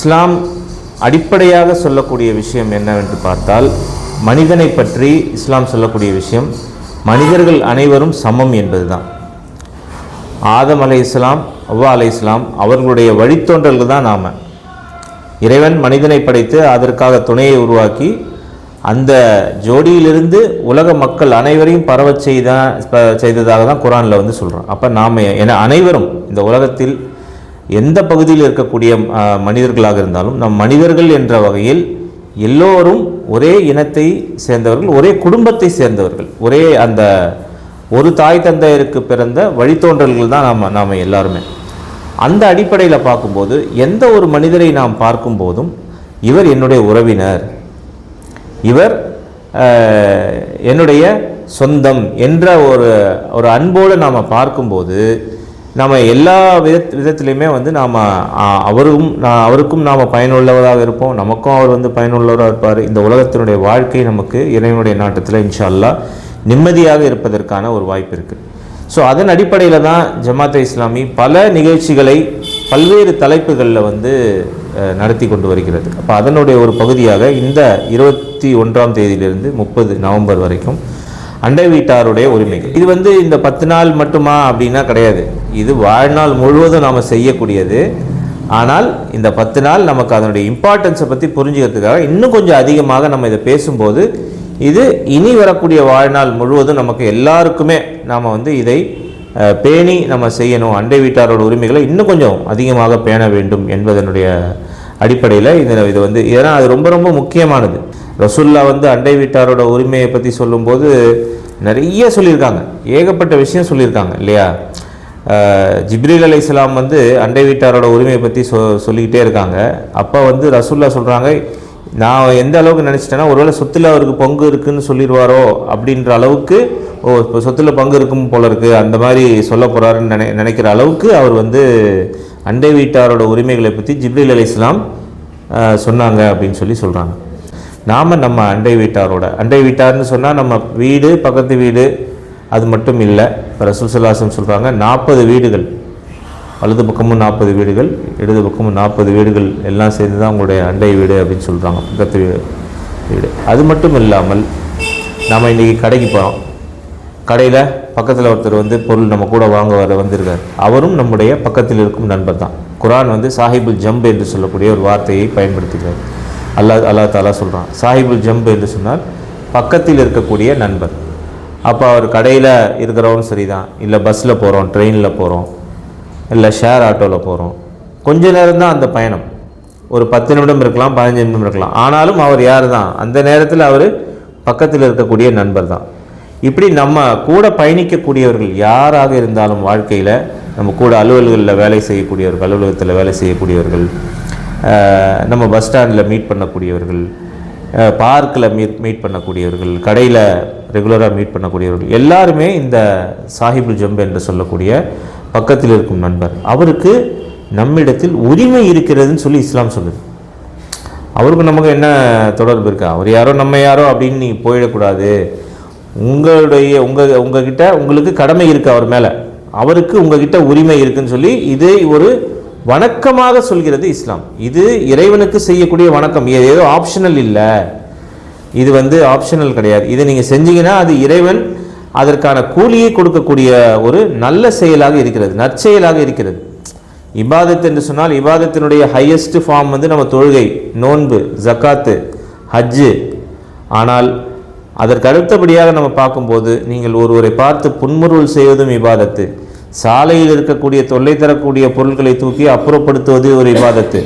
இஸ்லாம் அடிப்படையாக சொல்லக்கூடிய விஷயம் என்னவென்று பார்த்தால் மனிதனை பற்றி இஸ்லாம் சொல்லக்கூடிய விஷயம் மனிதர்கள் அனைவரும் சமம் என்பதுதான். ஆதம் அலை இஸ்லாம் அவ்வா அலை இஸ்லாம் அவர்களுடைய வழித்தோன்றல்கள் தான் நாம். இறைவன் மனிதனை படைத்து அதற்காக துணையை உருவாக்கி அந்த ஜோடியிலிருந்து உலக மக்கள் அனைவரையும் பரவச் செய்த செய்ததாக தான் குரானில் வந்து சொல்கிறோம் அப்போ நாம் என அனைவரும் இந்த உலகத்தில் எந்த பகுதியில் இருக்கக்கூடிய மனிதர்களாக இருந்தாலும் நம் மனிதர்கள் என்ற வகையில் எல்லோரும் ஒரே இனத்தை சேர்ந்தவர்கள் ஒரே குடும்பத்தை சேர்ந்தவர்கள் ஒரே அந்த ஒரு தாய் தந்தையருக்கு பிறந்த வழித்தோன்றல்கள் தான் நாம் நாம் எல்லாருமே. அந்த அடிப்படையில் பார்க்கும்போது எந்த ஒரு மனிதரை நாம் பார்க்கும்போதும் இவர் என்னுடைய உறவினர். இவர் என்னுடைய சொந்தம் என்ற ஒரு ஒரு அன்போடு நாம் பார்க்கும்போது நாம் எல்லா வித விதத்துலேயுமே வந்து நாம் அவரும் நான் அவருக்கும் நாம் பயனுள்ளவராக இருப்போம். நமக்கும் அவர் வந்து பயனுள்ளவராக இருப்பார். இந்த உலகத்தினுடைய வாழ்க்கை நமக்கு இறைவனுடைய நாட்டத்தில் இன்ஷா அல்லாஹ் நிம்மதியாக இருப்பதற்கான ஒரு வாய்ப்பு இருக்குது ஸோ அதன் அடிப்படையில் தான் ஜமாத்தே இஸ்லாமி பல நிகழ்ச்சிகளை பல்வேறு தலைப்புகளில் வந்து நடத்தி கொண்டு வருகிறது. அப்போ அதனுடைய ஒரு பகுதியாக இந்த இருபத்தி ஒன்றாம் தேதியிலிருந்து முப்பது நவம்பர் வரைக்கும் அண்டை வீட்டாருடைய உரிமைகள். இது வந்து இந்த பத்து நாள் மட்டுமா அப்படின்னா கிடையாது. இது வாழ்நாள் முழுவதும் நாம் செய்யக்கூடியது. ஆனால் இந்த பத்து நாள் நமக்கு அதனுடைய இம்பார்ட்டன்ஸை பற்றி புரிஞ்சுக்கிறதுக்காக இன்னும் கொஞ்சம் அதிகமாக நம்ம இதை பேசும்போது இது இனி வரக்கூடிய வாழ்நாள் முழுவதும் நமக்கு எல்லாருக்குமே நாம் வந்து இதை பேணி நம்ம செய்யணும். அண்டை வீட்டாரோட உரிமைகளை இன்னும் கொஞ்சம் அதிகமாக பேண வேண்டும் என்பதனுடைய அடிப்படையில் இந்த இது வந்து ஏன்னா அது ரொம்ப ரொம்ப முக்கியமானது. ரசுல்லா வந்து அண்டை வீட்டாரோட உரிமையை பற்றி சொல்லும்போது நிறைய சொல்லியிருக்காங்க. ஏகப்பட்ட விஷயம் சொல்லியிருக்காங்க இல்லையா? ஜிப்ரீல் அலி இஸ்லாம் வந்து அண்டை வீட்டாரோட உரிமையை பற்றி சொ சொல்லிக்கிட்டே இருக்காங்க. அப்போ வந்து ரசுல்லா சொல்கிறாங்க நான் எந்த அளவுக்கு நினச்சிட்டேன்னா ஒருவேளை சொத்துல அவருக்கு பங்கு இருக்குன்னு சொல்லிடுவாரோ அப்படின்ற அளவுக்கு ஓ இப்போ சொத்துல பங்கு இருக்கும் போல இருக்குது அந்த மாதிரி சொல்ல போகிறாருன்னு நினை நினைக்கிற அளவுக்கு அவர் வந்து அண்டை வீட்டாரோட உரிமைகளை பற்றி ஜிப்ரீல் அலி இஸ்லாம் சொன்னாங்க அப்படின்னு சொல்லி சொல்கிறாங்க நாம் நம்ம அண்டை வீட்டாரோட அண்டை வீட்டார்னு சொன்னால் நம்ம வீடு பக்கத்து வீடு அது மட்டும் இல்லை இப்போ ரசூல் சல்லாசம் சொல்கிறாங்க நாற்பது வீடுகள் வலது பக்கமும் நாற்பது வீடுகள் இடது பக்கமும் நாற்பது வீடுகள் எல்லாம் சேர்ந்து தான் உங்களுடைய அண்டை வீடு அப்படின்னு சொல்கிறாங்க பக்கத்து வீடு. அது மட்டும் இல்லாமல் நாம் இன்றைக்கி கடைக்கு போகிறோம் கடையில் பக்கத்தில் ஒருத்தர் வந்து பொருள் நம்ம கூட வாங்க வர வந்திருக்கார். அவரும் நம்முடைய பக்கத்தில் இருக்கும் நண்பர் தான். குரான் வந்து சாஹிபுல் ஜம்ப் என்று சொல்லக்கூடிய ஒரு வார்த்தையை பயன்படுத்துகிறார். அல்லாஹ் அல்லாஹ் தாலா சொல்கிறான் சாஹிபுல் ஜம்ப் என்று சொன்னால் பக்கத்தில் இருக்கக்கூடிய நண்பர். அப்போ அவர் கடையில் இருக்கிறவரும் சரி தான் இல்லை பஸ்ஸில் போகிறோம் ட்ரெயினில் போகிறோம் இல்லை ஷேர் ஆட்டோவில் போகிறோம் கொஞ்ச நேரம் தான் அந்த பயணம். ஒரு பத்து நிமிடம் இருக்கலாம் பதினஞ்சு நிமிடம் இருக்கலாம். ஆனாலும் அவர் யார் தான் அந்த நேரத்தில் அவர் பக்கத்தில் இருக்கக்கூடிய நண்பர் தான் இப்படி நம்ம கூட பயணிக்கக்கூடியவர்கள் யாராக இருந்தாலும் வாழ்க்கையில் நம்ம கூட அலுவல்களில் வேலை செய்யக்கூடியவர்கள் அலுவலகத்தில் வேலை செய்யக்கூடியவர்கள் நம்ம பஸ் ஸ்டாண்டில் மீட் பண்ணக்கூடியவர்கள் பார்க்கில் மீட் மீட் பண்ணக்கூடியவர்கள் கடையில் ரெகுலராக மீட் பண்ணக்கூடியவர்கள் எல்லாருமே இந்த சாஹிபுல் ஜம்ப் என்று சொல்லக்கூடிய பக்கத்தில் இருக்கும் நண்பர். அவருக்கு நம்மிடத்தில் உரிமை இருக்கிறதுன்னு சொல்லி இஸ்லாம் சொல்லுது. அவருக்கு நமக்கு என்ன தொடர்பு இருக்கா? அவர் யாரோ நம்ம யாரோ அப்படின்னு நீங்கள் போயிடக்கூடாது. உங்களுடைய உங்கள் உங்ககிட்ட உங்களுக்கு கடமை இருக்குது அவர் மேலே. அவருக்கு உங்ககிட்ட உரிமை இருக்குன்னு சொல்லி இதே ஒரு வணக்கமாக சொல்கிறது இஸ்லாம். இது இறைவனுக்கு செய்யக்கூடிய வணக்கம். இது ஏதோ ஆப்ஷனல் இல்லை. இது வந்து ஆப்ஷனல் கிடையாது. இதை நீங்கள் செஞ்சீங்கன்னா அது இறைவன் அதற்கான கூலியை கொடுக்கக்கூடிய ஒரு நல்ல செயலாக இருக்கிறது நற்செயலாக இருக்கிறது. இபாதத் என்று சொன்னால் இபாதத்தினுடைய ஹையஸ்ட் ஃபார்ம் வந்து நம்ம தொழுகை நோன்பு ஜக்காத்து ஹஜ்ஜு. ஆனால் அதற்கு அடுத்தபடியாக நம்ம பார்க்கும்போது நீங்கள் ஒருவரை பார்த்து புன்முறுவல் செய்வதும் இபாதத்து. சாலையில் இருக்கக்கூடிய தொல்லை தரக்கூடிய பொருட்களை தூக்கி அப்புறப்படுத்துவது ஒரு இபாதத்து.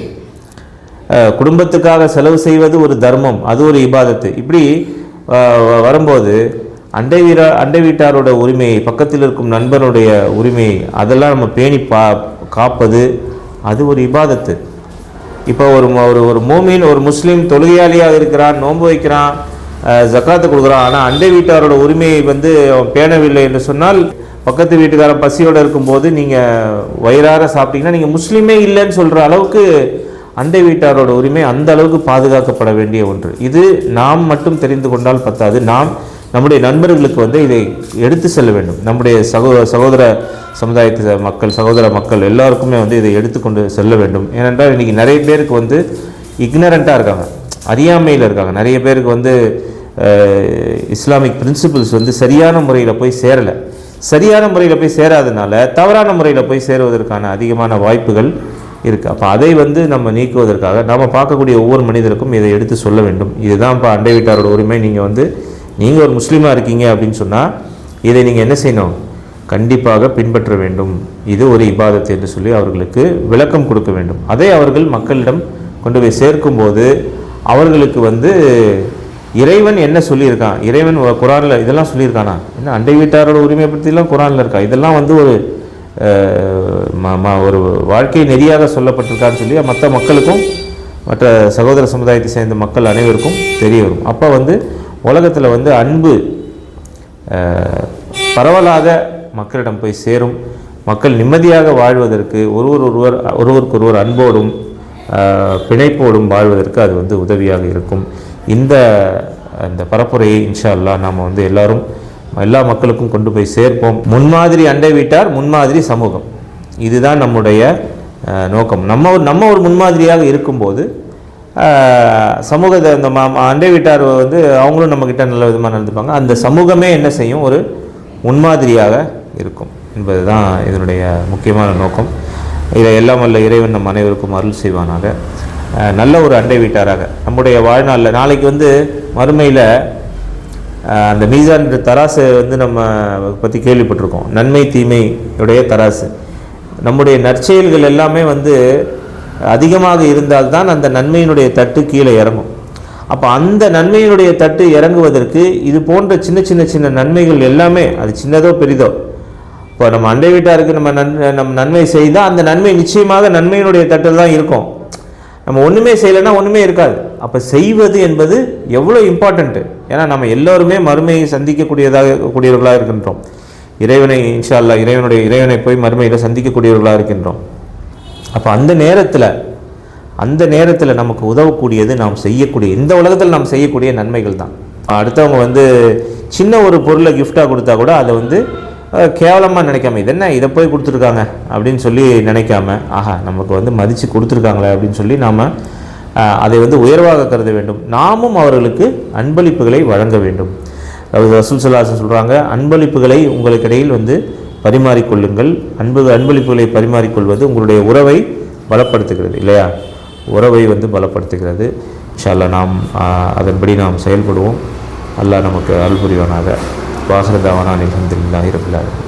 குடும்பத்துக்காக செலவு செய்வது ஒரு தர்மம் அது ஒரு இபாதத்து. இப்படி வ- வரும்போது அண்டை வீரா அண்டை வீட்டாரோட உரிமையை பக்கத்தில் இருக்கும் நண்பனுடைய உரிமையை அதெல்லாம் நம்ம பேணி பா காப்பது அது ஒரு இபாதத்து. இப்போ ஒரு ஒரு ஒரு மூமின் ஒரு முஸ்லீம் தொழுகையாளியாக இருக்கிறான் நோன்பு வைக்கிறான் ஜக்காத்து கொடுக்குறான் ஆனால் அண்டை வீட்டாரோட உரிமையை வந்து அவன் பேணவில்லை என்று சொன்னால் பக்கத்து வீட்டுக்காரன் பசியோடு இருக்கும்போது நீங்கள் வயிறார சாப்பிட்டீங்கன்னா நீங்கள் முஸ்லீமே இல்லைன்னு சொல்கிற அளவுக்கு அண்டை வீட்டாரோட உரிமை அந்த அளவுக்கு பாதுகாக்கப்பட வேண்டிய ஒன்று. இது நாம் மட்டும் தெரிந்து கொண்டால் பத்தாது. நாம் நம்முடைய நண்பர்களுக்கு வந்து இதை எடுத்து செல்ல வேண்டும். நம்முடைய சகோ சகோதர சமுதாயத்து மக்கள் சகோதர மக்கள் எல்லாருக்குமே வந்து இதை எடுத்துக்கொண்டு செல்ல வேண்டும். ஏனென்றால் இன்றைக்கி நிறைய பேருக்கு வந்து இக்னரண்ட்டாக இருக்காங்க. அறியாமையில் இருக்காங்க. நிறைய பேருக்கு வந்து இஸ்லாமிக் பிரின்சிபிள்ஸ் வந்து சரியான முறையில் போய் சேரலை. சரியான முறையில் போய் சேராதனால தவறான முறையில் போய் சேருவதற்கான அதிகமான வாய்ப்புகள் இருக்குது அப்போ அதை வந்து நம்ம நீக்குவதற்காக நாம் பார்க்கக்கூடிய ஒவ்வொரு மனிதருக்கும் இதை எடுத்து சொல்ல வேண்டும். இதுதான் இப்போ அண்டை வீட்டாரோட உரிமை. நீங்கள் வந்து நீங்கள் ஒரு முஸ்லீமாக இருக்கீங்க அப்படின்னு சொன்னால் இதை நீங்கள் என்ன செய்யணும்? கண்டிப்பாக பின்பற்ற வேண்டும். இது ஒரு இபாதத்து என்று சொல்லி அவர்களுக்கு விளக்கம் கொடுக்க வேண்டும். அதை அவர்கள் மக்களிடம் கொண்டு போய் சேர்க்கும்போது அவர்களுக்கு வந்து இறைவன் என்ன சொல்லியிருக்கான்? இறைவன் குரானில் இதெல்லாம் சொல்லியிருக்கானா? என்ன அண்டை வீட்டாரோட உரிமையை பற்றிலாம் குரானில் இருக்கா? இதெல்லாம் வந்து ஒரு ம- ஒரு வாழ்க்கை நெறியாக சொல்லப்பட்டிருக்கான்னு சொல்லி மற்ற மக்களுக்கும் மற்ற சகோதர சமுதாயத்தை சேர்ந்த மக்கள் அனைவருக்கும் தெரிய வரும். அப்போ வந்து உலகத்தில் வந்து அன்பு பரவலாக மக்களிடம் போய் சேரும். மக்கள் நிம்மதியாக வாழ்வதற்கு ஒருவர் ஒருவர் ஒருவருக்கு ஒருவர் அன்போடும் பிணைப்போடும் வாழ்வதற்கு அது வந்து உதவியாக இருக்கும். இந்த அந்த பரப்புரையை இன்ஷா அல்லாஹ் நாம் வந்து எல்லாரும் எல்லா மக்களுக்கும் கொண்டு போய் சேர்ப்போம். முன்மாதிரி அண்டை வீட்டார் முன்மாதிரி சமூகம். இதுதான் நம்முடைய நோக்கம். நம்ம ஒரு நம்ம ஒரு முன்மாதிரியாக இருக்கும்போது சமூகத்தை அந்த மா அண்டை வீட்டார் வந்து அவங்களும் நம்மக்கிட்ட நல்ல விதமாக நடந்துப்பாங்க. அந்த சமூகமே என்ன செய்யும்? ஒரு முன்மாதிரியாக இருக்கும் என்பது தான் இதனுடைய முக்கியமான நோக்கம். இதை எல்லாம் வல்ல இறைவன் நம் அனைவருக்கும் அருள் செய்வானாக. நல்ல ஒரு அண்டை வீட்டாராக. நம்முடைய வாழ்நாளில் நாளைக்கு வந்து மறுமையில் அந்த மீசான் தராசு வந்து நம்ம பற்றி கேள்விப்பட்டிருக்கோம். நன்மை தீமையுடைய தராசு. நம்முடைய நற்செயல்கள் எல்லாமே வந்து அதிகமாக இருந்தால்தான் அந்த நன்மையினுடைய தட்டு கீழே இறங்கும். அப்போ அந்த நன்மையினுடைய தட்டு இறங்குவதற்கு இது போன்ற சின்ன சின்ன சின்ன நன்மைகள் எல்லாமே அது சின்னதோ பெரிதோ இப்போ நம்ம அண்டை வீட்டாருக்கு நம்ம நன் நம்ம நன்மை செய்தால் அந்த நன்மை நிச்சயமாக நன்மையினுடைய தட்டில் தான் இருக்கும். நம்ம ஒன்றுமே செய்யலைன்னா ஒன்றுமே இருக்காது. அப்போ செய்வது என்பது எவ்வளோ இம்பார்ட்டண்ட்டு ஏன்னா நம்ம எல்லோருமே மறுமையை சந்திக்கக்கூடியதாக கூடியவர்களாக இருக்கின்றோம். இறைவனை இன்ஷா அல்லா இறைவனுடைய இறைவனை போய் மறுமையில் சந்திக்கக்கூடியவர்களாக இருக்கின்றோம். அப்போ அந்த நேரத்தில் அந்த நேரத்தில் நமக்கு உதவக்கூடியது நாம் செய்யக்கூடிய இந்த உலகத்தில் நாம் செய்யக்கூடிய நன்மைகள் தான். அடுத்தவங்க வந்து சின்ன ஒரு பொருளை கிஃப்டாக கொடுத்தா கூட அதை வந்து கேவலமாக நினைக்காம இது என்ன? இதை போய் கொடுத்துருக்காங்க? அப்படின்னு சொல்லி நினைக்காம ஆஹா நமக்கு வந்து மதித்து கொடுத்துருக்காங்களே அப்படின்னு சொல்லி நாம் அதை வந்து உயர்வாக கருத வேண்டும். நாமும் அவர்களுக்கு அன்பளிப்புகளை வழங்க வேண்டும். அதாவது ரசூல் சல்லாசன் சொல்கிறாங்க அன்பளிப்புகளை உங்களுக்கிடையில் வந்து பரிமாறிக்கொள்ளுங்கள் அன்பு அன்பளிப்புகளை பரிமாறிக்கொள்வது உங்களுடைய உறவை பலப்படுத்துகிறது. இல்லையா? உறவை வந்து பலப்படுத்துகிறது. இன்ஷா நாம் அதன்படி நாம் செயல்படுவோம். அல்லாஹ் நமக்கு அருள் புரிவானாக. வாகரதாவான அலமதுல்லாஹி ரபில்லாஹி